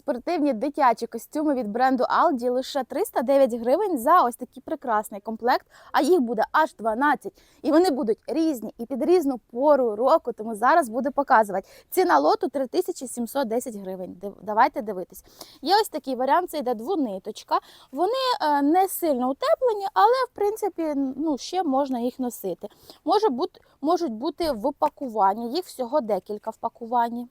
спортивні дитячі костюми від бренду Aldi лише 309 гривень за ось такий прекрасний комплект, а їх буде аж 12. І вони будуть різні і під різну пору року, тому зараз буду показувати. Ціна лоту 3710 гривень. Давайте дивитись. Є ось такий варіант, це йде двуниточка. Вони е, не сильно утеплені, але в принципі ну, ще можна їх носити. Може бути, можуть бути в пакуванні, їх всього декілька в пакуванні.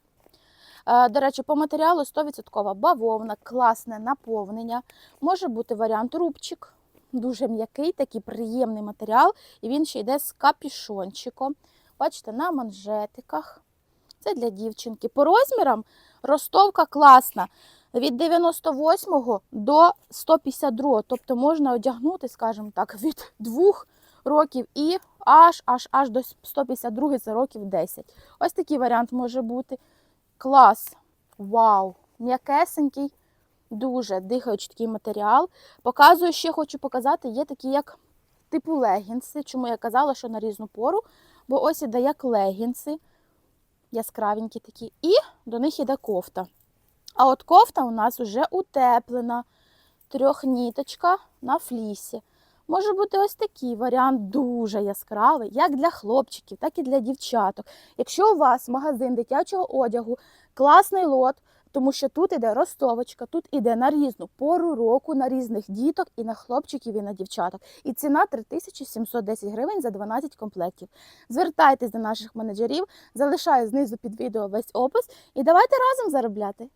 Е, До речі, по матеріалу 100% бавовна, класне наповнення. Може бути варіант рубчик, дуже м'який, такий приємний матеріал. І він ще йде з капішончиком. Бачите, на манжетиках. Це для дівчинки. По розмірам ростовка класна. Від 98 до 152, тобто можна одягнути, скажімо так, від 2 років і аж аж аж до 152 це років 10. Ось такий варіант може бути. Клас! Вау! М'якесенький, дуже дихаючий такий матеріал. Показую, ще хочу показати, є такі як типу легінси. Чому я казала, що на різну пору, бо ось іде як легінси, яскравенькі такі, і до них іде кофта. А от кофта у нас вже утеплена, трьохніточка на флісі. Може бути ось такий варіант дуже яскравий, як для хлопчиків, так і для дівчаток. Якщо у вас магазин дитячого одягу, класний лот, тому що тут іде ростовочка, тут іде на різну пору року, на різних діток, і на хлопчиків, і на дівчаток. І ціна 3710 гривень за 12 комплектів. Звертайтесь до наших менеджерів, залишаю знизу під відео весь опис і давайте разом заробляти.